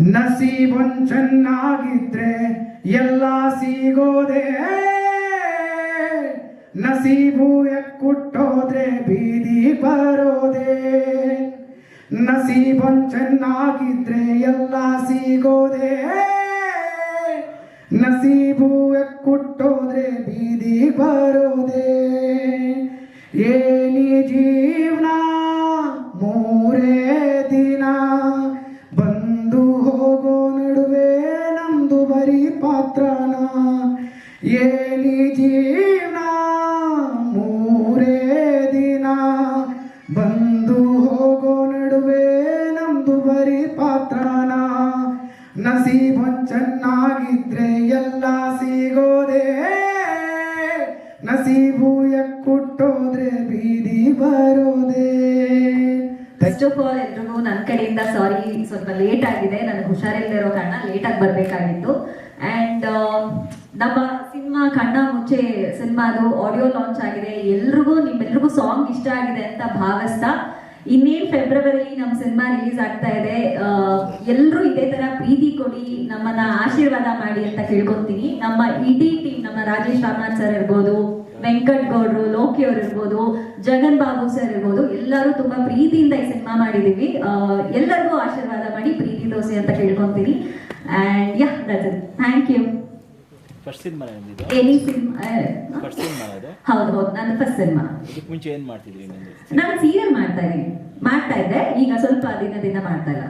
ನಸೀಬೊಂದ್ ಚೆನ್ನಾಗಿದ್ರೆ ಎಲ್ಲ ಸಿಗೋದೆ. ನಸೀಬು ಎಕ್ಕುಟ್ಟೋದ್ರೆ ಬೀದಿ ಬರೋದೆ. ನಸೀಬನ್ ಚೆನ್ನಾಗಿದ್ರೆ ಎಲ್ಲ ಸಿಗೋದೆ. ನಸೀಬು ಎಕ್ಕುಟ್ಟೋದ್ರೆ ಬೀದಿ ಬರೋದೆ. ಏನಿ ಜೀವನ ಚೆನ್ನಾಗಿದ್ರೆ ಎಲ್ಲ ಸಿಗೋದೆ. ನಸೀಬು ಎಕ್ಕುಟ್ಟೋದ್ರೆ ಬೀದಿ ಬರೋದೆ. ಫಸ್ಟ್ ಆಫ್ ಆಲ್ ಎಲ್ರಿಗೂ ನನ್ನ ಕಡೆಯಿಂದ ಸಾರಿ ಸ್ವಲ್ಪ ಲೇಟ್ ಆಗಿದೆ. ನನಗೆ ಹುಷಾರಿಲ್ಲದೆ ಇರೋ ಕಾರಣ ಲೇಟಾಗಿ ಬರಬೇಕಾಗಿತ್ತು. ಆ್ಯಂಡ್ ನಮ್ಮ ಸಿನಿಮಾ ಕಣ್ಣ ಮುಂಚೆ ಸಿನಿಮಾದು ಆಡಿಯೋ ಲಾಂಚ್ ಆಗಿದೆ. ಎಲ್ರಿಗೂ, ನಿಮ್ಮೆಲ್ರಿಗೂ ಸಾಂಗ್ ಇಷ್ಟ ಆಗಿದೆ ಅಂತ ಭಾವಿಸ್ತಾ ಇನ್ನೇನು ಫೆಬ್ರವರಿ ನಮ್ಮ ಸಿನಿಮಾ ರಿಲೀಸ್ ಆಗ್ತಾ ಇದೆ. ಎಲ್ಲರೂ ಇದೇ ತರ ಪ್ರೀತಿ ಕೊಡಿ, ನಮ್ಮನ್ನ ಆಶೀರ್ವಾದ ಮಾಡಿ ಅಂತ ಕೇಳ್ಕೊಂತೀನಿ. ನಮ್ಮ ಇಡೀ ಟೀಮ್ ನಮ್ಮ ರಾಜೇಶ್ ರಾಮನಾಥ್ ಸರ್ ಇರ್ಬೋದು, ವೆಂಕಟ್ ಗೌಡ್ರು, ಲೋಕಿ ಅವ್ರು ಇರ್ಬೋದು, ಜಗನ್ ಬಾಬು ಸರ್ ಇರ್ಬೋದು, ಎಲ್ಲರೂ ತುಂಬಾ ಪ್ರೀತಿಯಿಂದ ಈ ಸಿನಿಮಾ ಮಾಡಿದೀವಿ. ಎಲ್ಲರಿಗೂ ಆಶೀರ್ವಾದ ಮಾಡಿ ಪ್ರೀತಿ ದೋಸೆ ಅಂತ ಕೇಳ್ಕೊಂತೀನಿ. And ya thank you first cinema ನಿಮ್ದು ಎನಿ ಸಿನಿಮಾ ಫಸ್ಟ್ ಸಿನಿಮಾ ಅದು? ಹೌದು ಹೌದು ನನ್ನ ಫಸ್ಟ್ ಸಿನಿಮಾ ಇದಕ್ಕೆ ಮುಂಚೆ ಏನು ಮಾಡ್ತಿದ್ರಿ ನಿಮ್ದು ನಾನು ಸೀರಿಯಲ್ ಮಾಡ್ತಾ ಇದ್ದೀನಿ. ಮಾಡ್ತಾ ಇದ್ದೆ ಈಗ ಸ್ವಲ್ಪ ದಿನದಿಂದ ಮಾಡ್ತಾ ಇಲ್ಲ.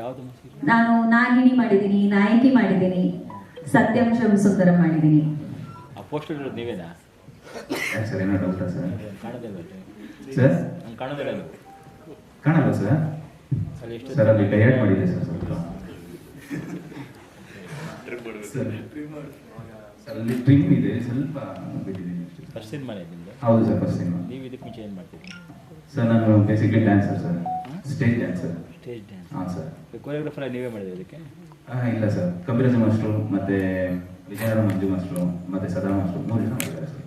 ಯಾವುದು ನಾನು ನಾಗಿಣಿ ಮಾಡಿದ್ದೀನಿ ನಾಯಕಿ ಮಾಡಿದ್ದೀನಿ ಸತ್ಯಂ ಶಂ ಸುಂದರಂ ಮಾಡಿದ್ದೀನಿ. ಆ ಪೋಸ್ಟರ್ ಇರೋದು ನೀವೇನಾ? ಸರ್ ಏನೋ ಡೌಟ್ ಸರ್? ಕಾಣದೇ ಬೇಡ ಸರ್? ನಂಗೆ ಕಾಣೋದಿಲ್ಲ ಕಾಣಲ್ಲ ಸರ್? ಸರ್ ಅಲ್ಲಿ ಡಯಟ್ ಮಾಡಿದೆ ಸರ್ ಸ್ವಲ್ಪ. ಅಲ್ಲಿ ಟ್ರಿಮ್ ಇದೆ ಸ್ವಲ್ಪ ಬಿಟ್ಟಿದ್ದೀನಿ ಅಷ್ಟೇ. ಫಸ್ಟ್ ನಿಮ್ದು? ಹೌದು ಸರ್ ಫಸ್ಟ್ ಸಿನಿಮಾ ನೀವು ಇದಕ್ಕೆ ಮುಂಚೆ ಏನು ಮಾಡ್ತಿದ್ರಿ ಸರ್ ನಾನು basically dancer sir. Stage dancer stage dance ಹಾಂ ಸರ್. ಕೊರಿಯೋಗ್ರಾಫರ್ ನೀವೇ ಮಾಡಿದ್ರಿ ಇದಕ್ಕೆ? ಆ, ಇಲ್ಲ ಸರ್. ಕಪಿರಾಜ ಮಾಸ್ಟ್ರು ಮತ್ತೆ ವಿಜಯನಗರ ಮಂಜು ಮಾಸ್ಟ್ರು ಮತ್ತೆ ಸದಾ ಮಾಸ್ಟ್ರು ಮೂರು ಜನ ಮಾಡಿದ್ದಾರೆ ಸರ್.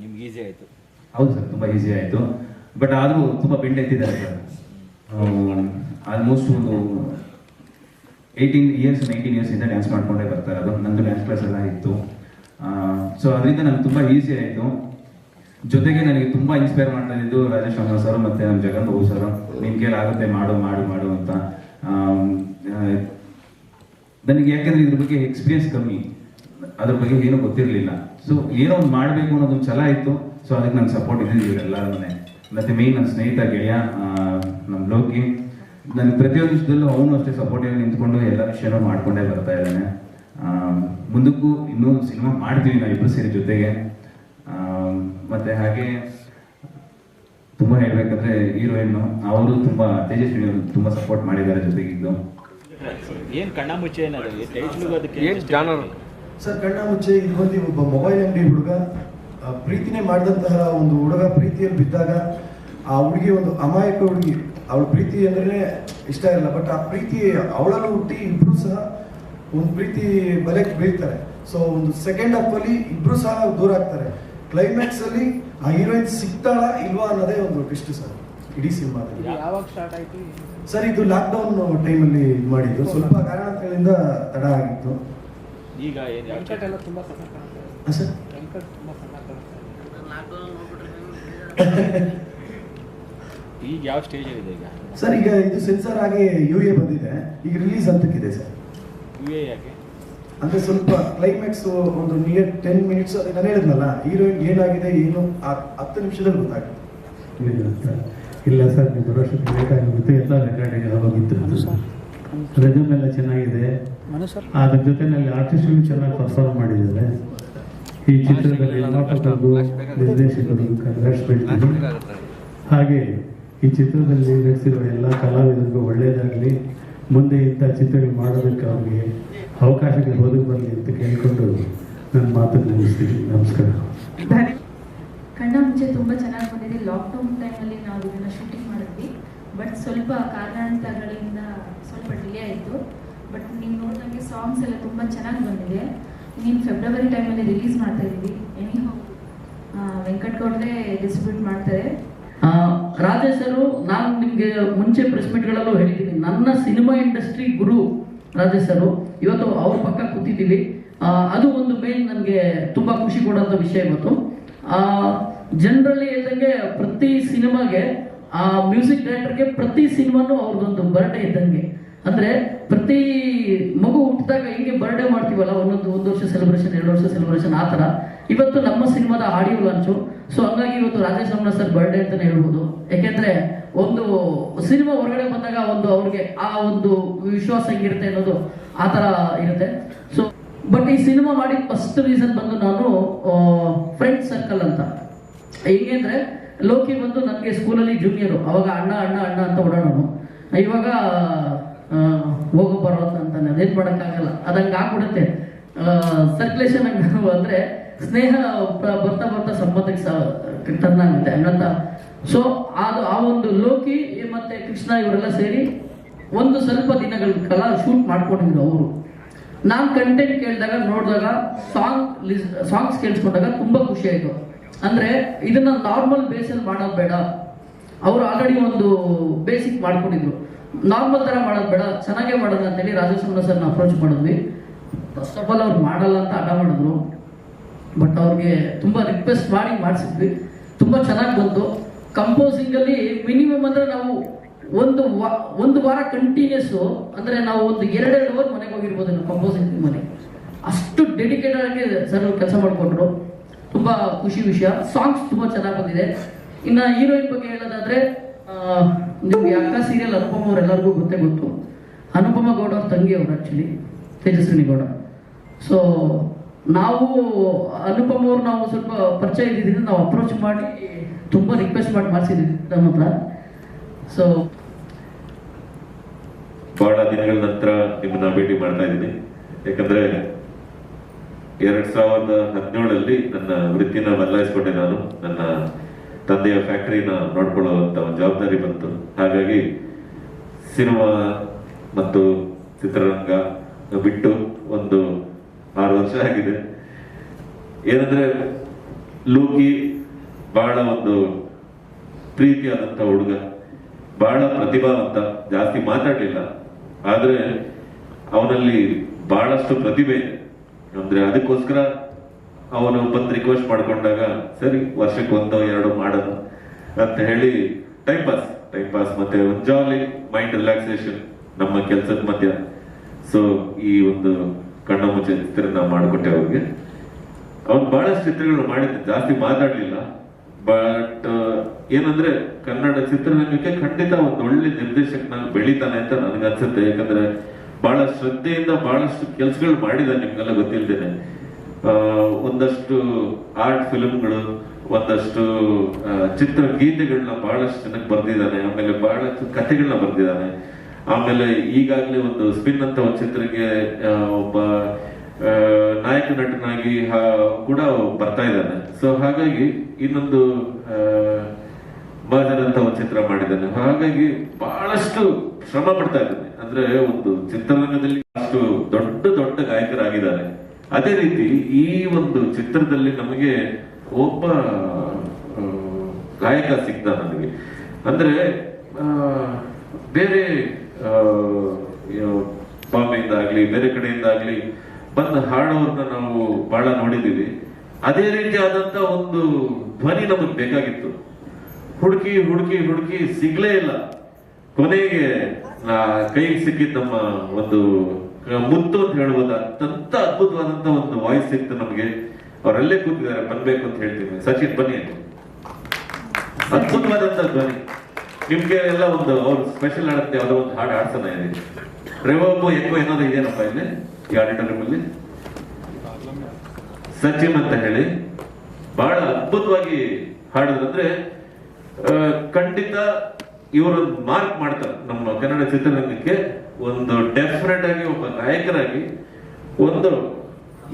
ನಿಮ್ಗೆ ಈಸಿ ಆಯಿತು. ಹೌದು ಸರ್ ತುಂಬ ಈಸಿ ಆಯಿತು. ಬಟ್ ಆದರೂ ತುಂಬ ಬೆಂಡ್ ಎತ್ತಿದ್ದಾರೆ ಸರ್. ಆಲ್ಮೋಸ್ಟ್ ಒಂದು ಏಯ್ಟೀನ್ ಇಯರ್ಸ್ ನೈನ್ಟೀನ್ ಇಯರ್ಸಿಂದ ಡ್ಯಾನ್ಸ್ ಮಾಡ್ಕೊಂಡೇ ಬರ್ತಾರೆ ಅದು ನಂದು ಡ್ಯಾನ್ಸ್ ಕ್ಲಾಸ್ ಎಲ್ಲ ಇತ್ತು. ಸೊ ಅದರಿಂದ ನನಗೆ ತುಂಬ ಈಸಿ ಆಯಿತು. ಜೊತೆಗೆ ನನಗೆ ತುಂಬ ಇನ್ಸ್ಪೈರ್ ಮಾಡ್ತಾ ಇದ್ದು ರಾಜೇಶ್ ಅಮ್ಮ ಸರ್ ಮತ್ತು ನಮ್ಮ ಜಗನ್ ಬಾಬು ಸರ್ ಕೈಲಿ ಆಗುತ್ತೆ ಮಾಡು ಮಾಡು ಮಾಡು ಅಂತ. ನನಗೆ ಯಾಕಂದ್ರೆ ಇದ್ರ ಬಗ್ಗೆ ಎಕ್ಸ್ಪೀರಿಯನ್ಸ್ ಕಮ್ಮಿ. ಅದ್ರ ಬಗ್ಗೆ ಏನೂ ಗೊತ್ತಿರಲಿಲ್ಲ. ಸೊ ಏನೋ ಒಂದು ಮಾಡಬೇಕು ಅನ್ನೋದೊಂದು ಛಲ ಇತ್ತು. ಸೊ ಅದಕ್ಕೆ ನಂಗೆ ಸಪೋರ್ಟ್ ಇದೆ ಇವರೆಲ್ಲರೂ ಮತ್ತೆ ಮೇಯ್ನ್ ನನ್ನ ಸ್ನೇಹಿತ ಗೆಳೆಯ ನಮ್ಮ ಲೋಕಿ. ನನಗೆ ಪ್ರತಿಯೊಂದು ವಿಷಯದಲ್ಲೂ ಅವನು ಅಷ್ಟೇ ಸಪೋರ್ಟಿವ್ ನಿಂತ್ಕೊಂಡು ಎಲ್ಲ ವಿಷಯನೂ ಮಾಡ್ಕೊಂಡೇ ಬರ್ತಾ ಇದ್ದಾನೆ. ಆ, ಮುಂದಕ್ಕೂ ಇನ್ನೂ ಸಿನಿಮಾ ಮಾಡ್ತೀವಿ ನಾವು ಇಬ್ಬರು ಸೇರಿ ಜೊತೆಗೆ. ಮತ್ತು ಮತ್ತೆ ಹಾಗೆ ತುಂಬ ಹೇಳ್ಬೇಕಂದ್ರೆ ಹೀರೋಯಿನ್ ಅವರು ತುಂಬ ತೇಜಸ್ವಿನಿ ಅವರು ತುಂಬಾ ಸಪೋರ್ಟ್ ಮಾಡಿದ್ದಾರೆ ಜೊತೆಗಿದ್ದು ಏನು ಕಣ್ಣ ಮುಚ್ಚೆ ಸರ್ ಕಣ್ಣ ಮುಚ್ಚೆ ಇದು ಬಂದು ಒಬ್ಬ ಮೊಬೈಲ್ ಅಂಗಡಿ ಹುಡುಗ ಪ್ರೀತಿನೇ ಮಾಡಿದಂತಹ ಒಂದು ಹುಡುಗ ಪ್ರೀತಿಯಲ್ಲಿ ಬಿದ್ದಾಗ ಆ ಹುಡುಗಿ ಒಂದು ಅಮಾಯಕ ಹುಡುಗಿ. ಅವಳ ಪ್ರೀತಿ ಅಂದ್ರೆ ಇಷ್ಟ ಇಲ್ಲ ಬಟ್ ಆ ಪ್ರೀತಿ ಅವಳನ್ನು ಹುಟ್ಟಿ ಇಬ್ರು ಸಹ ಒಂದು ಪ್ರೀತಿ ಬಲೆಗೆ ಬೀಳ್ತಾರೆ. ಸೊ ಒಂದು ಸೆಕೆಂಡ್ ಹಾಫ್ ಅಲ್ಲಿ ಇಬ್ರು ಸಹ ದೂರ ಆಗ್ತಾರೆ. ಕ್ಲೈಮ್ಯಾಕ್ಸ್ ಅಲ್ಲಿ ಆ ಹೀರೋಯಿನ್ ಸಿಗ್ತಾಳ ಇಲ್ವಾ ಅನ್ನೋದೇ ಒಂದು ಟ್ವಿಸ್ಟ್ ಸರ್ ಇಡೀ ಸಿನಿಮಾದಲ್ಲಿ. ಯಾವಾಗ ಸ್ಟಾರ್ಟ್ ಆಯ್ತು? ಸರ್ ಇದು ಲಾಕ್ಡೌನ್ ಟೈಮಲ್ಲಿ ಇದು ಮಾಡಿದ್ದು. ಸ್ವಲ್ಪ ಕಾರಣಗಳಿಂದ ತಡ ಆಗಿತ್ತು. ಈಗ ಏನು ವೆಂಕಟ್ ಎಲ್ಲ ತುಂಬಾ ಸಣ್ಣ ಕಾಣ್ತಾರೆ ಹಾ, ಸರ್ ವೆಂಕಟ್ ತುಂಬಾ ಸಣ್ಣ ಕಾಣ್ತಾರೆ ಈಗ ಯಾವ ಸ್ಟೇಜಲ್ಲಿದೆ ಈಗ? ಸರ್ ಈಗ ಇದು ಸೆನ್ಸರ್ ಆಗಿ ಯು ಎ ಬಂದಿದೆ. ಈಗ ರಿಲೀಸ್ ಅಂತಕ್ಕಿದೆ ಸರ್ ಯು ಎ ಯಾಕೆ? ಅಂದ್ರೆ ಸ್ವಲ್ಪ ಕ್ಲೈಮ್ಯಾಕ್ಸ್ ಒಂದು ನಿಯರ್ ಟೆನ್ ಮಿನಿಟ್ಸ್ ನಾನು ಹೇಳಿದ್ನಲ್ಲ ಹೀರೋಯಿನ್ ಏನಾಗಿದೆ ಏನು ಆ ಹತ್ತು ನಿಮಿಷದಲ್ಲಿ ಗೊತ್ತಾಗುತ್ತೆ. ಇಲ್ಲ ಸರ್ ಇಲ್ಲ ಸರ್ ನೀವು ಬರೋಷ್ಟಕ್ಕೆ ಬೇಕಾಗಿರುತ್ತೆ ಎಲ್ಲ ರೆಕಾರ್ಡಿಂಗ್ ಆಗೋಗಿತ್ತು ರೆಸ್ಯೂಮ್ ಎಲ್ಲ ಚೆನ್ನಾಗಿದೆ. ಅದ್ರ ಜೊತೆನಲ್ಲಿ ಆರ್ಟಿಸ್ಟ್ಗಳು ಚೆನ್ನಾಗಿ ಪರ್ಫಾರ್ಮ್ ಮಾಡಿದ್ದಾರೆ. ಈ ಚಿತ್ರದಲ್ಲಿ ನಿರ್ದೇಶಕರು ಹಾಗೆ ಈ ಚಿತ್ರದಲ್ಲಿ ನಡೆಸಿರುವ ಎಲ್ಲ ಕಲಾವಿದರಿಗೂ ಒಳ್ಳೆಯದಾಗಲಿ ಮುಂದೆ ಇಂಥ ಚಿತ್ರಗಳು ಮಾಡೋದಕ್ಕೆ ಅವ್ರಿಗೆ ಅವಕಾಶಗಳು ಒದಗಿ ಬರಲಿ ಅಂತ ಕೇಳಿಕೊಂಡು ನನ್ನ ಮಾತನ್ನು ಮುಗಿಸ್ತೀನಿ. ನಮಸ್ಕಾರ. ಕಣ್ಣ ಮುಂಚೆ ತುಂಬ ಚೆನ್ನಾಗಿ ಬಂದಿದೆ. ಲಾಕ್ಡೌನ್ ಟೈಮಲ್ಲಿ ನಾವು ಇದನ್ನು ಶೂಟಿಂಗ್ ಮಾಡಿದ್ವಿ. ಬಟ್ ಸ್ವಲ್ಪ ಕಾರಣಾಂತರಗಳಿಂದ ಸ್ವಲ್ಪ ಡಿಲೇ ಆಯಿತು. ಬಟ್ ನೀವು ನೋಡಿದಂಗೆ ಸಾಂಗ್ಸ್ ಎಲ್ಲ ತುಂಬ ಚೆನ್ನಾಗಿ ಬಂದಿದೆ. ನೀವು ಫೆಬ್ರವರಿ ಟೈಮಲ್ಲಿ ರಿಲೀಸ್ ಮಾಡ್ತಾ ಇದ್ದೀವಿ. ಎನಿ ವೆಂಕಟ್ ಗೌಡ್ರೆ ಡಿಸ್ಟ್ರಿಬ್ಯೂಟ್ ಮಾಡ್ತಾರೆ. ರಾಜೇಶ್ ಸರು ನಾನು ನಿಮಗೆ ಮುಂಚೆ ಪ್ರೆಸ್ ಮೀಟ್ಗಳಲ್ಲೂ ಹೇಳಿದ್ದೀನಿ. ನನ್ನ ಸಿನಿಮಾ ಇಂಡಸ್ಟ್ರಿ ಗುರು ರಾಜೇಶ್ ಸರು ಇವತ್ತು ಅವ್ರ ಪಕ್ಕ ಕೂತಿದ್ದೀವಿ. ಅದು ಒಂದು ಮೇನ್ ನನಗೆ ತುಂಬ ಖುಷಿ ಕೊಡೋಂಥ ವಿಷಯ ಇವತ್ತು. ಜನರಲಿ ಇದ್ದಂಗೆ ಪ್ರತಿ ಸಿನಿಮಾಗೆ ಆ ಮ್ಯೂಸಿಕ್ ಡೈರೆಕ್ಟರ್ಗೆ ಪ್ರತಿ ಸಿನಿಮಾನು ಅವ್ರದ್ದೊಂದು ಬರ್ಡೇ ಇದ್ದಂಗೆ. ಅಂದರೆ ಪ್ರತಿ ಮಗು ಹುಟ್ಟಿದಾಗ ಹೆಂಗೆ ಬರ್ಡೇ ಮಾಡ್ತೀವಲ್ಲ, ಒಂದೊಂದು, ಒಂದು ವರ್ಷ ಸೆಲೆಬ್ರೇಷನ್ ಎರಡು ವರ್ಷ ಸೆಲೆಬ್ರೇಷನ್ ಆ ಥರ. ಇವತ್ತು ನಮ್ಮ ಸಿನಿಮಾದ ಆಡಿಯೋ ಲಾಂಚು ಸೊ ಹಂಗಾಗಿ ಇವತ್ತು ರಾಜೇಶ್ ರಮಣ ಸರ್ ಬರ್ಡೇ ಅಂತಲೇ ಹೇಳ್ಬೋದು. ಯಾಕೆಂದ್ರೆ ಒಂದು ಸಿನಿಮಾ ಹೊರಗಡೆ ಬಂದಾಗ ಒಂದು ಅವ್ರಿಗೆ ಆ ಒಂದು ವಿಶ್ವಾಸ ಹೆಂಗಿರುತ್ತೆ ಅನ್ನೋದು ಆ ಥರ ಇರುತ್ತೆ. ಸೊ ಬಟ್ ಈ ಸಿನಿಮಾ ಮಾಡಿ ಫಸ್ಟ್ ರೀಸನ್ ಬಂದು ನಾನು ಫ್ರೆಂಡ್ ಸರ್ಕಲ್ ಅಂತ. ಹೆಂಗೆ ಅಂದ್ರೆ, ಲೋಕಿ ಬಂದು ನನಗೆ ಸ್ಕೂಲಲ್ಲಿ ಜೂನಿಯರು ಅವಾಗ ಅಣ್ಣ ಅಣ್ಣ ಅಣ್ಣ ಅಂತ ಓಡಾಡೋನು. ಇವಾಗ ಹೋಗೋ ಬರೋ ಅಂತ ಅದೇನ್ ಮಾಡೋಕ್ಕಾಗಲ್ಲ. ಅದಂಗೆ ಆಗ್ಬಿಡುತ್ತೆ. ಸರ್ಕ್ಯುಲೇಷನ್ ಅಂದ್ರೆ, ಸ್ನೇಹ ಬರ್ತಾ ಬರ್ತಾ ಸಂಬಂಧಕ್ಕೆ ಟರ್ನ್ ಆಗುತ್ತೆ. ಹಂಗಂತ ಸೊ ಅದು ಆ ಒಂದು ಲೋಕಿ, ಮತ್ತೆ ಕೃಷ್ಣ ಇವರೆಲ್ಲ ಸೇರಿ ಒಂದು ಸ್ವಲ್ಪ ದಿನಗಳ ಕಾಲ ಶೂಟ್ ಮಾಡ್ಕೊಂಡಿದ್ರು ಅವರು. ನಾನು ಕಂಟೆಂಟ್ ಕೇಳಿದಾಗ, ನೋಡಿದಾಗ ಸಾಂಗ್ ಸಾಂಗ್ಸ್ ಕೇಳಿಸ್ಕೊಂಡಾಗ ತುಂಬಾ ಖುಷಿ ಆಯ್ತು. ಅಂದ್ರೆ ಇದನ್ನ ನಾರ್ಮಲ್ ಬೇಸಲ್ಲಿ ಮಾಡೋದು ಬೇಡ. ಅವರು ಆಲ್ರೆಡಿ ಒಂದು ಬೇಸಿಕ್ ಮಾಡ್ಕೊಂಡಿದ್ರು. ನಾರ್ಮಲ್ ತರ ಮಾಡೋದು ಬೇಡ. ಚೆನ್ನಾಗೇ ಮಾಡೋದು ಅಂತೇಳಿ ರಾಜೇಶ್ವರ ಸರ್ನ ಅಪ್ರೋಚ್ ಮಾಡಿದ್ವಿ. ಫಸ್ಟ್ ಆಫ್ ಆಲ್ ಅವ್ರು ಮಾಡಲ್ಲ ಅಂತ ಅಡ ಮಾಡಿದ್ರು. ಬಟ್ ಅವ್ರಿಗೆ ತುಂಬಾ ರಿಕ್ವೆಸ್ಟ್ ಮಾಡಿ ಮಾಡಿಸಿದ್ವಿ. ತುಂಬಾ ಚೆನ್ನಾಗಿ ಬಂತು. ಕಂಪೋಸಿಂಗ್ ಅಲ್ಲಿ ಮಿನಿಮಮ್ ಅಂದ್ರೆ ನಾವು ಒಂದು ಒಂದು ವಾರ ಕಂಟಿನ್ಯೂಸ್ ಅಂದ್ರೆ ನಾವು ಒಂದು ಎರಡೆರಡು ಅವರ್ ಮನೆಗೆ ಹೋಗಿರ್ಬೋದು ನಾವು ಕಂಪೋಸಿಂಗ್ ಮನೆ. ಅಷ್ಟು ಡೆಡಿಕೇಟೆಡ್ ಆಗಿ ಸರ್ ಕೆಲಸ ಮಾಡಿಕೊಟ್ರು ತುಂಬಾ ಖುಷಿ ವಿಷಯ. ಸಾಂಗ್ಸ್ ತುಂಬಾ ಚೆನ್ನಾಗಿ ಬಂದಿದೆ. ಇನ್ನ ಹೀರೋಯಿನ್ ಬಗ್ಗೆ ಹೇಳೋದಾದ್ರೆ ನಿಮ್ಗೆ ಅಕ್ಕ ಸೀರಿಯಲ್ ಅನುಪಮ ಅವರೆಲ್ಲರಿಗೂ ಗೊತ್ತೇ ಗೊತ್ತು. ಅನುಪಮ ಗೌಡ ಅವ್ರ ತಂಗಿ ಅವರು ಆಕ್ಚುಲಿ ತೇಜಸ್ವಿನಿ ಗೌಡ. ಸೊ ನಾವು ಅನುಪಮ್ ಅವ್ರು ನಾವು ಸ್ವಲ್ಪ ಪರಿಚಯ ಇದ್ದಿದ್ದರಿಂದ ನಾವು ಅಪ್ರೋಚ್ ಮಾಡಿ ತುಂಬ ರಿಕ್ವೆಸ್ಟ್ ಮಾಡಿ ಮಾಡಿಸಿದ್ವಿ ನಮ್ಮ ಹತ್ರ. ಸೊ ಬಹಳ ದಿನಗಳ ನಂತರ ನಿಮ್ಮನ್ನ ಭೇಟಿ ಮಾಡ್ತಾ ಇದ್ದೀನಿ. ಯಾಕಂದ್ರೆ ಎರಡ್ ಸಾವಿರದ ಹದಿನೇಳರಲ್ಲಿ ನನ್ನ ವೃತ್ತಿನ ಬದಲಾಯಿಸಿಕೊಂಡೆ ನಾನು. ನನ್ನ ತಂದೆಯ ಫ್ಯಾಕ್ಟರಿನ ನೋಡ್ಕೊಳ್ಳುವಂತ ಒಂದು ಜವಾಬ್ದಾರಿ ಬಂತು. ಹಾಗಾಗಿ ಸಿನಿಮಾ ಮತ್ತು ಚಿತ್ರರಂಗ ಬಿಟ್ಟು ಒಂದು ಆರು ವರ್ಷ ಆಗಿದೆ. ಏನಂದ್ರೆ, ಲೂಕಿ ಬಹಳ ಒಂದು ಪ್ರೀತಿಯಾದಂತ ಹುಡುಗ. ಬಹಳ ಪ್ರತಿಭಾವಂತ, ಜಾಸ್ತಿ ಮಾತಾಡಲಿಲ್ಲ. ಆದ್ರೆ, ಅವನಲ್ಲಿ ಬಹಳಷ್ಟು ಪ್ರತಿಭೆ ಅಂದ್ರೆ ಅದಕ್ಕೋಸ್ಕರ ಅವನು ಬಂದು ರಿಕ್ವೆಸ್ಟ್ ಮಾಡ್ಕೊಂಡಾಗ, ಸರಿ, ವರ್ಷಕ್ಕೆ ಒಂದೋ ಎರಡೋ ಮಾಡೋಣ ಅಂತ ಹೇಳಿ ಟೈಮ್ ಪಾಸ್ ಟೈಮ್ ಪಾಸ್ ಮತ್ತೆ ಜಾಲಿ ಮೈಂಡ್ ರಿಲ್ಯಾಕ್ಸೇಷನ್ ನಮ್ಮ ಕೆಲಸದ ಮಧ್ಯ. ಸೊ ಈ ಒಂದು ಕಣ್ಣ ಮುಚ್ಚೆ ಚಿತ್ರ ನಾವು ಮಾಡಿಕೊಟ್ಟೆ ಅವ್ರಿಗೆ. ಅವ್ನು ಬಹಳಷ್ಟು ಚಿತ್ರಗಳು ಮಾಡಿದ್ದೆ, ಜಾಸ್ತಿ ಮಾತಾಡ್ಲಿಲ್ಲ. ಬಟ್ ಏನಂದ್ರೆ, ಕನ್ನಡ ಚಿತ್ರರಂಗಕ್ಕೆ ಖಂಡಿತ ಒಂದು ಒಳ್ಳೆ ನಿರ್ದೇಶಕನಾಗಿ ಬೆಳಿತಾನೆ ಅಂತ ನನಗನ್ಸುತ್ತೆ ಯಾಕಂದ್ರೆ ಬಹಳ ಶ್ರದ್ಧೆಯಿಂದ ಬಹಳಷ್ಟು ಕೆಲಸಗಳು ಮಾಡಿದ ನಿಮ್ಗೆಲ್ಲ ಗೊತ್ತಿಲ್ದೇನೆ. ಒಂದಷ್ಟು ಆರ್ಟ್ ಫಿಲ್ಮ್ಗಳು ಒಂದಷ್ಟು ಚಿತ್ರ ಗೀತೆಗಳನ್ನ ಬಹಳಷ್ಟು ಚೆನ್ನಾಗಿ ಬರ್ದಿದ್ದಾನೆ. ಆಮೇಲೆ ಬಹಳಷ್ಟು ಕಥೆಗಳನ್ನ ಬರ್ದಿದ್ದಾನೆ. ಆಮೇಲೆ ಈಗಾಗಲೇ ಒಂದು ಸ್ಪಿನ್ ಅಂತ ಒಂದು ಚಿತ್ರಕ್ಕೆ ಒಬ್ಬ ನಾಯಕ ನಟನಾಗಿ ಕೂಡ ಬರ್ತಾ ಇದ್ದಾನೆ. ಸೊ ಹಾಗಾಗಿ ಇನ್ನೊಂದು ಬಜರ್ ಅಂತ ಒಂದು ಚಿತ್ರ ಮಾಡಿದ್ದಾನೆ. ಹಾಗಾಗಿ ಬಹಳಷ್ಟು ಶ್ರಮ ಪಡ್ತಾ ಇದ್ದಾನೆ. ಅಂದ್ರೆ ಒಂದು ಚಿತ್ರರಂಗದಲ್ಲಿ ಅಷ್ಟು ದೊಡ್ಡ ದೊಡ್ಡ ಗಾಯಕರಾಗಿದ್ದಾರೆ. ಅದೇ ರೀತಿ ಈ ಒಂದು ಚಿತ್ರದಲ್ಲಿ ನಮಗೆ ಒಬ್ಬ ಗಾಯಕ ಸಿಗ್ದ ನನಗೆ ಅಂದ್ರೆ ಬೇರೆ ಬಾಂಬೆಯಿಂದ ಆಗ್ಲಿ ಬೇರೆ ಕಡೆಯಿಂದ ಆಗ್ಲಿ ಬಂದು ಹಾಡೋರ್ನ ನಾವು ಬಹಳ ನೋಡಿದ್ದೀವಿ. ಅದೇ ರೀತಿಯಾದಂತ ಒಂದು ಧ್ವನಿ ನಮಗೆ ಬೇಕಾಗಿತ್ತು. ಹುಡುಕಿ ಹುಡುಕಿ ಹುಡುಕಿ ಸಿಗ್ಲೇ ಇಲ್ಲ. ಕೊನೆಗೆ ಕೈಗೆ ಸಿಕ್ಕಿದ್ ನಮ್ಮ ಒಂದು ಮುತ್ತು ಅಂತ ಹೇಳುವುದ ಅತ್ಯಂತ ಅದ್ಭುತವಾದಂತ ಒಂದು ವಾಯ್ಸ್ ಸಿಕ್ತು ನಮಗೆ. ಅವರಲ್ಲೇ ಕೂತಿದ್ದಾರೆ, ಬನ್ಬೇಕು ಅಂತ ಹೇಳ್ತೀನಿ. ಸಚಿನ್, ಬನ್ನಿ. ಅದ್ಭುತವಾದಂತ ಧ್ವನಿ. ನಿಮ್ಗೆ ಎಲ್ಲ ಒಂದು ಅವ್ರು ಸ್ಪೆಷಲ್ ಆಡುತ್ತೆ, ಯಾವ್ದೋ ಒಂದು ಹಾಡು ಆಡ್ಸಲ್ಲ ಇದೆ ರೆವೋಬೋ ಎಕ್ಕೋ ಏನಾದ್ರು ಇದೇನಪ್ಪ ಇಲ್ಲಿ? ಈ ಆಡಿಟೋರಿಯಂ ಸಚಿನ್ ಅಂತ ಹೇಳಿ. ಬಹಳ ಅದ್ಭುತವಾಗಿ ಹಾಡೋದಂದ್ರೆ ಖಂಡಿತ ಇವರು ಮಾರ್ಕ್ ಮಾಡ್ತಾರೆ. ನಮ್ಮ ಕನ್ನಡ ಚಿತ್ರರಂಗಕ್ಕೆ ಒಂದು ಡೆಫಿನೆಟ್ ಆಗಿ ಒಬ್ಬ ನಾಯಕರಾಗಿ ಒಂದು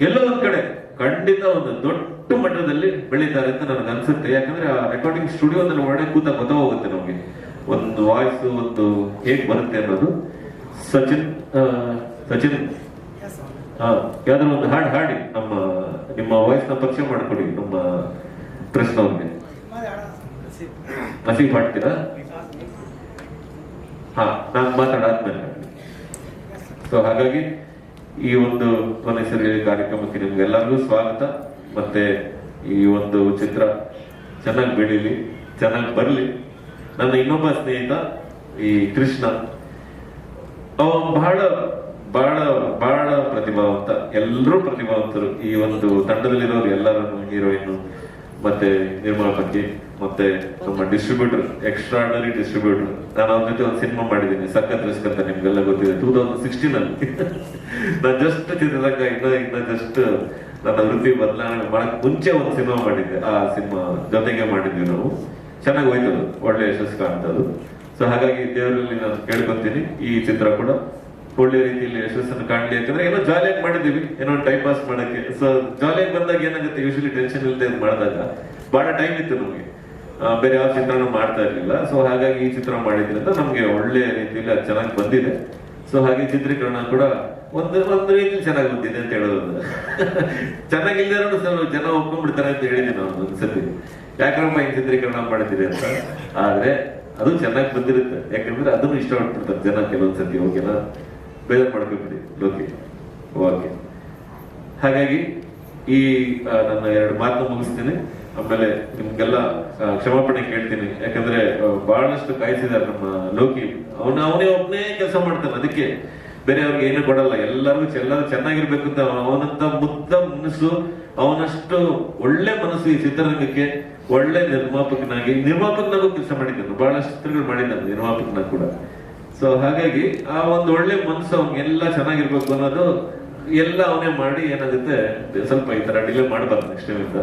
ಎಲ್ಲೋ ಒಂದ್ ಕಡೆ ಖಂಡಿತ ಒಂದು ದೊಡ್ಡ ಮಟ್ಟದಲ್ಲಿ ಬೆಳೀತಾರೆ ಅಂತ ನನಗೆ ಅನ್ಸುತ್ತೆ. ಯಾಕಂದ್ರೆ ಆ ರೆಕಾರ್ಡಿಂಗ್ ಸ್ಟುಡಿಯೋದಲ್ಲಿ ಒಳಗಡೆ ಕೂತ ಗೊತ್ತಾಗೋಗುತ್ತೆ ನಮಗೆ. ಒಂದು ವಾಯ್ಸ್ ಒಂದು ಹೇಗ್ ಬರುತ್ತೆ ಅನ್ನೋದು. ಸಚಿನ್ ಸಚಿನ್ ಯಾವ್ದಾದ್ರು ಒಂದು ಹಾಡು, ಹಾಡಿ ನಮ್ಮ, ನಿಮ್ಮ ವಾಯ್ಸ್ನ ಪರಿಚಯ ಮಾಡ್ಕೊಡಿ ನಮ್ಮ ಪ್ರಶ್ನವ್ರಿಗೆ ನಸೀಬ್ ಹಾಡ್ತೀರಾ? ಹಾ, ನಾನು ಮಾತಾಡಾದ್ಮೇಲೆ ಸೊ ಹಾಗಾಗಿ ಈ ಒಂದು ಕೊನೆಸರಿ ಕಾರ್ಯಕ್ರಮಕ್ಕೆ ನಿಮ್ಗೆಲ್ಲರಿಗೂ ಸ್ವಾಗತ. ಮತ್ತೆ ಈ ಒಂದು ಚಿತ್ರ ಚೆನ್ನಾಗಿ ಬೆಳೀಲಿ, ಚೆನ್ನಾಗಿ ಬರಲಿ. ನನ್ನ ಇನ್ನೊಬ್ಬ ಸ್ನೇಹಿತ, ಈ ಕೃಷ್ಣ. ಅವ ಬಹಳ ಬಹಳ ಬಹಳ ಪ್ರತಿಭಾವಂತ ಎಲ್ಲರೂ ಪ್ರತಿಭಾವಂತರು. ಈ ಒಂದು ತಂಡದಲ್ಲಿರೋರು ಎಲ್ಲರೂ ಹೀರೋಯಿನ್ ಮತ್ತೆ ನಿರ್ಮಾಪಕಿ ಮತ್ತೆ ನಮ್ಮ ಡಿಸ್ಟ್ರಿಬ್ಯೂಟರ್ ಎಕ್ಸ್ಟ್ರಾಡನರಿ ಡಿಸ್ಟ್ರಿಬ್ಯೂಟರ್ ನಾನು ಅವ್ರ ಜೊತೆ ಒಂದು ಸಿನಿಮಾ ಮಾಡಿದ್ದೀನಿ, ಸಖತ್ ರಿಸ್ಕ್ ಅಂತ ನಿಮ್ಗೆಲ್ಲ ಗೊತ್ತಿದೆ. ಟೂ ತೌಸಂಡ್ ಸಿಕ್ಸ್ಟೀನ್ ಅಲ್ಲಿ. ನಾನು ಜಸ್ಟ್ ಚಿತ್ರರಂಗ, ಇನ್ನ ಇನ್ನ ಜಸ್ಟ್ ನನ್ನ ವೃತ್ತಿ ಬದಲಾವಣೆ ಮಾಡಕ್ ಮುಂಚೆ ಒಂದು ಸಿನಿಮಾ ಮಾಡಿದ್ದೆ, ಆ ಸಿನಿಮಾ ಜೊತೆಗೆ ಮಾಡಿದ್ವಿ ನಾವು. ಚೆನ್ನಾಗಿ ಹೋಯ್ತು ಒಳ್ಳೆ ಯಶಸ್ಸು ಕಾಣ್ತದು. ಸೊ ಹಾಗಾಗಿ ದೇವರಲ್ಲಿ ನಾನು ಕೇಳ್ಕೊತೀನಿ, ಈ ಚಿತ್ರ ಕೂಡ ಒಳ್ಳೆ ರೀತಿಯಲ್ಲಿ ಯಶಸ್ಸನ್ನು ಕಾಣಲಿ ಯಾಕಂದ್ರೆ ಏನೋ ಜಾಲಿಯಾಗಿ ಮಾಡಿದೀವಿ ಏನೋ ಟೈಮ್ ಪಾಸ್ ಮಾಡಕ್ಕೆ. ಸೊ ಜಾಲಿಯಾಗಿ ಬಂದಾಗ ಏನಾಗುತ್ತೆ ಯೂಶಲಿ ಟೆನ್ಷನ್ ಇಲ್ಲದೆ ಮಾಡಿದಾಗ ಬಹಳ ಟೈಮ್ ಇತ್ತು ನಮಗೆ. ಬೇರೆ ಯಾವ ಚಿತ್ರನೂ ಮಾಡ್ತಾ ಇರ್ಲಿಲ್ಲ. ಸೊ ಹಾಗಾಗಿ ಈ ಚಿತ್ರ ಮಾಡಿದ್ರಿಂದ ನಮಗೆ ಒಳ್ಳೆ ರೀತಿಯಲ್ಲಿ ಅದು ಚೆನ್ನಾಗಿ ಬಂದಿದೆ. ಸೊ ಹಾಗೆ ಚಿತ್ರೀಕರಣ ಕೂಡ ಒಂದು ಒಂದು ರೀತಿಯಲ್ಲಿ ಚೆನ್ನಾಗಿ ಬಂದಿದೆ ಅಂತ ಹೇಳೋದು ಚೆನ್ನಾಗಿಲ್ದೇ ಸ್ವಲ್ಪ ಜನ ಒಪ್ಕೊಂಡ್ಬಿಡ್ತಾರೆ ಅಂತ ಹೇಳಿದ್ದೀನಿ ಒಂದು ಒಂದ್ಸತಿ ಯಾಕಂದ್ರೆ ಈ ಚಿತ್ರೀಕರಣ ಮಾಡಿದ್ದೀರಿ ಅಂತ. ಆದ್ರೆ ಅದು ಚೆನ್ನಾಗಿ ಬಂದಿರುತ್ತೆ. ಯಾಕಂದ್ರೆ ಅದನ್ನು ಇಷ್ಟಪಟ್ಬಿಡ್ತಾರೆ ಜನ ಕೆಲವೊಂದ್ಸತಿ ಓಕೆನಾ? ಬೇರೆ ಮಾಡ್ಕೊಬಿಡಿ. ಓಕೆ ಓಕೆ ಹಾಗಾಗಿ ಈ ನನ್ನ ಎರಡು ಮಾತು ಮುಗಿಸ್ತೀನಿ. ಆಮೇಲೆ ನಿಮ್ಗೆಲ್ಲ ಕ್ಷಮಾಪಣೆ ಕೇಳ್ತೀನಿ. ಯಾಕಂದ್ರೆ ಬಹಳಷ್ಟು ಕಾಯಿಸಿದಾರೆ ನಮ್ಮ ಲೋಕಿ. ಅವನ, ಅವನೇ ಒಬ್ಬನೇ ಕೆಲಸ ಮಾಡ್ತಾನೆ, ಅದಕ್ಕೆ. ಬೇರೆ ಅವ್ರಿಗೆ ಏನು ಕೊಡಲ್ಲ. ಎಲ್ಲರೂ ಎಲ್ಲರೂ ಚೆನ್ನಾಗಿರ್ಬೇಕು ಅಂತ ಅವ್ನು- ಅವನಂತ ಮುದ್ದ ಮನಸ್ಸು, ಅವನಷ್ಟು ಒಳ್ಳೆ ಮನಸ್ಸು ಈ ಚಿತ್ರರಂಗಕ್ಕೆ ಒಳ್ಳೆ ನಿರ್ಮಾಪಕನಾಗಿ, ನಿರ್ಮಾಪಕನಾಗೂ ಕೆಲಸ ಮಾಡಿದ್ದಾನೆ. ಬಹಳಷ್ಟು ಚಿತ್ರಗಳು ಮಾಡಿದ್ದಾನೆ ನಿರ್ಮಾಪಕನಾಗ ಕೂಡ. ಸೊ ಹಾಗಾಗಿ ಆ ಒಂದು ಒಳ್ಳೆ ಮನಸ್ಸು ಅವ್ನಿಗೆಲ್ಲ ಚೆನ್ನಾಗಿರ್ಬೇಕು ಅನ್ನೋದು ಎಲ್ಲ ಅವನೇ ಮಾಡಿ ಏನಾಗುತ್ತೆ, ಸ್ವಲ್ಪ ಈ ತರ ಡಿಲೇ ಮಾಡಬಾರ್ದು ನೆಕ್ಸ್ಟ್ ಟೈಮ್ ಇಂದ.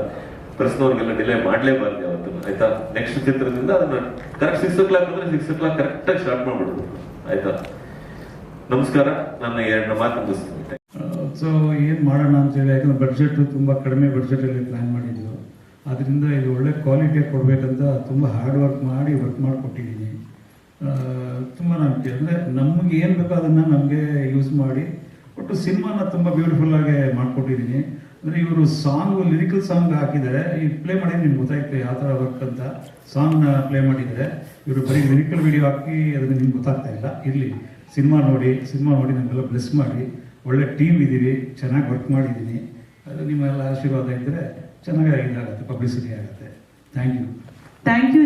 ಪ್ರೆಸ್ನವ್ರಿಗೆಲ್ಲ ಡಿಲೇ ಮಾಡ್ಲೇಬಾರ್ದು ಯಾವತ್ತು, ಆಯ್ತಾ? ನೆಕ್ಸ್ಟ್ ಚಿತ್ರದಿಂದ ಅದನ್ನ ಕರೆಕ್ಟ್ ಸಿಕ್ಸ್ ಓ ಕ್ಲಾಕ್ ಅಂದ್ರೆ ಸಿಕ್ಸ್ ಓ ಕ್ಲಾಕ್ ಕರೆಕ್ಟ್ ಆಗಿ ಸ್ಟಾರ್ಟ್ ಮಾಡ್ಬಿಡುದು, ಆಯ್ತಾ? ನಮಸ್ಕಾರ ನನ್ನ ಎರಡು ಮಾತು ಮುಗಿಸ್ತೀನಿ. ಸೊ ಏನು ಮಾಡೋಣ ಅಂತ ಹೇಳಿ, ಯಾಕಂದ್ರೆ ಬಡ್ಜೆಟ್ ತುಂಬ ಕಡಿಮೆ ಬಡ್ಜೆಟಲ್ಲಿ ಪ್ಲ್ಯಾನ್ ಮಾಡಿದ್ದು. ಅದರಿಂದ ಇದು ಒಳ್ಳೆ ಕ್ವಾಲಿಟಿ ಕೊಡಬೇಕಂತ ತುಂಬ ಹಾರ್ಡ್ ವರ್ಕ್ ಮಾಡಿ ವರ್ಕ್ ಮಾಡಿಕೊಟ್ಟಿದ್ದೀನಿ. ತುಂಬ ನಂಬಿಕೆ ಅಂದರೆ ನಮಗೆ ಏನು ಬೇಕೋ ಅದನ್ನು ನಮಗೆ ಯೂಸ್ ಮಾಡಿ, ಒಟ್ಟು ಸಿನಿಮಾನ ತುಂಬ ಬ್ಯೂಟಿಫುಲ್ಲಾಗಿ ಮಾಡಿಕೊಟ್ಟಿದ್ದೀನಿ. ಅಂದರೆ ಇವರು ಸಾಂಗ್ ಲಿರಿಕಲ್ ಸಾಂಗ್ ಹಾಕಿದ್ದಾರೆ ಈ ಪ್ಲೇ ಮಾಡಿದ್ರೆ ನಿಮ್ಗೆ ಗೊತ್ತಾಗ್ತದೆ ಯಾವ ಥರ ವರ್ಕ್ ಅಂತ. ಸಾಂಗ್ನ ಪ್ಲೇ ಮಾಡಿದರೆ, ಇವರು ಬರೀ ಲಿರಿಕಲ್ ವಿಡಿಯೋ ಹಾಕಿ ಅದನ್ನು ನಿಮ್ಗೆ ಗೊತ್ತಾಗ್ತಾ ಇಲ್ಲ. ಇರಲಿ ಸಿನಿಮಾ ನೋಡಿ ಸಿನಿಮಾ ನೋಡಿ ನಮಗೆಲ್ಲ ಬ್ಲೆಸ್ ಮಾಡಿ. ಒಳ್ಳೆ ಟೀಮ್ ಇದ್ದೀರಿ ಚೆನ್ನಾಗಿ ವರ್ಕ್ ಮಾಡಿದ್ದೀನಿ ಅದು ನಿಮ್ಮೆಲ್ಲ ಆಶೀರ್ವಾದ ಇದ್ದರೆ ಚೆನ್ನಾಗಿ ಇದಾಗುತ್ತೆ ಪಬ್ಲಿಸಿಟಿ ಆಗುತ್ತೆ. Thank you thank you